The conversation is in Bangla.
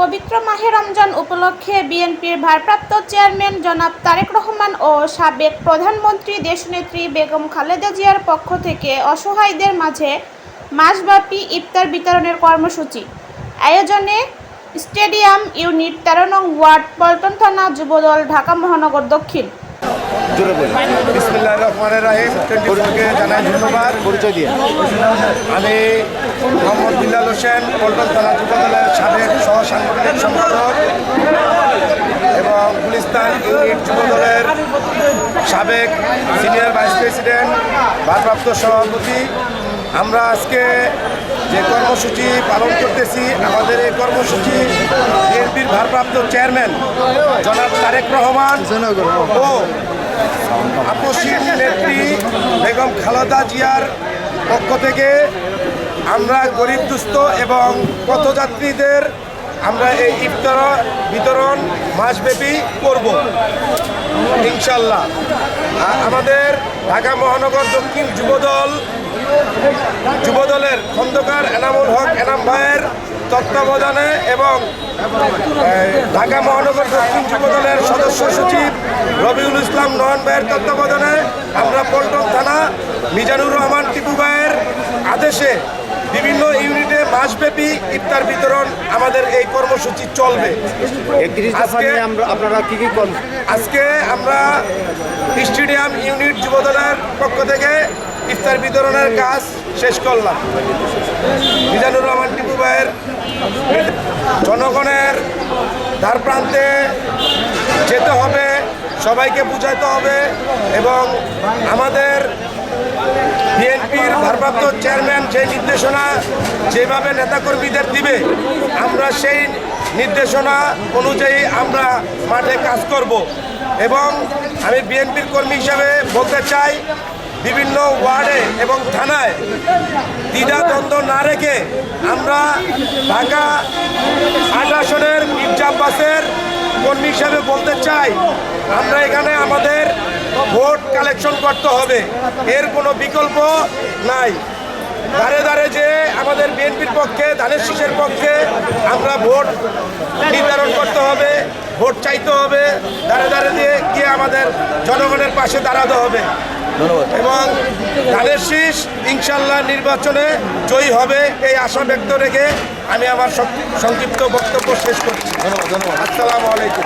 পবিত্র মাহে রমজান উপলক্ষে বিএনপির ভারপ্রাপ্ত চেয়ারম্যান জনাব তারেক রহমান ও সাবেক প্রধানমন্ত্রী দেশনেত্রী বেগম খালেদা জিয়ার পক্ষ থেকে অসহায়দের মাঝে মাসব্যাপী ইফতার বিতরণের কর্মসূচি। আয়োজনে স্টেডিয়াম ইউনিট তেরো নং ওয়ার্ড পল্টন থানা যুবদল ঢাকা মহানগর দক্ষিণ। জোরে বলুন। বিসমিল্লাহ রহমানের রাহিম। টোয়েন্টি জানাই ধন্যবাদ। পরিচয় দিয়ে। আমি মোহাম্মদ বিল্লাল হোসেন পল্টন থানা যুবদলের সাবেক সহ সাংগঠনিক সম্পাদক এবং গুলিস্তান ইউনিট যুবদলের সাবেক সিনিয়র ভাইস প্রেসিডেন্ট ভারপ্রাপ্ত সভাপতি। আমরা আজকে যে কর্মসূচি পালন করতেছি আমাদের এই কর্মসূচি বিএনপির ভারপ্রাপ্ত চেয়ারম্যান জনাব তারেক রহমান ও আপসীন নেত্রী বেগম খালেদা জিয়ার পক্ষ থেকে আমরা গরিব, দুস্থ এবং পথযাত্রীদের আমরা এই ইফতার বিতরণ মাসব্যাপী করব ইনশাল্লাহ আমাদের ঢাকা মহানগর দক্ষিণ যুবদল, যুবদলের খন্দকার এনামুল হক এনাম ভাইয়ের তত্ত্বাবধানে এবং ঢাকা মহানগর দক্ষিণ যুবদলের সদস্য সচিব রবিউল ইসলাম নয়ন ভাইয়ের তত্ত্বাবধানে আমরা পল্টন থানা মিজানুর রহমান টিপু ভাইয়ের আদেশে বিভিন্ন ইউনিটে মাসব্যাপী ইফতার বিতরণ আমাদের এই কর্মসূচি চলবে। আপনারা কি কি আজকে আমরা স্টেডিয়াম ইউনিট যুবদলের পক্ষ থেকে ইফতার বিতরণের কাজ শেষ করলাম। মিজানুর রহমান টিপু ভাইয়ের জনগণের ধার প্রান্তে যেতে হবে। সবাইকে বুঝাইতে হবে এবং আমাদের বিএনপির ভারপ্রাপ্ত চেয়ারম্যান সেই নির্দেশনা যেভাবে নেতাকর্মীদের দিবে, আমরা সেই নির্দেশনা অনুযায়ী আমরা মাঠে কাজ করব। এবং আমি বিএনপির কর্মী হিসাবে বলতে চাই, বিভিন্ন ওয়ার্ডে এবং থানায় দ্বিধাদ্বন্দ্ব না রেখে আমরা ঢাকা আট আসনের মির্জা আব্বাসের কর্মী হিসাবে বলতে চাই আমরা এখানে আমাদের ভোট কালেকশন করতে হবে। এর কোনো বিকল্প নাই। দাঁড়ে দাঁড়ে যে আমাদের বিএনপির পক্ষে ধানের শীষের পক্ষে আমরা ভোট নির্ধারণ করতে হবে ভোট চাইতে হবে। দাঁড়ে দাঁড়ে দিয়ে গিয়ে আমাদের জনগণের পাশে দাঁড়াতে হবে। এবং ধানের শীষ ইনশাল্লাহ নির্বাচনে জয়ী হবে এই আশা ব্যক্ত রেখে আমি আমার সংক্ষিপ্ত বক্তব্য শেষ করছি। ধন্যবাদ ধন্যবাদ। আসসালামু আলাইকুম।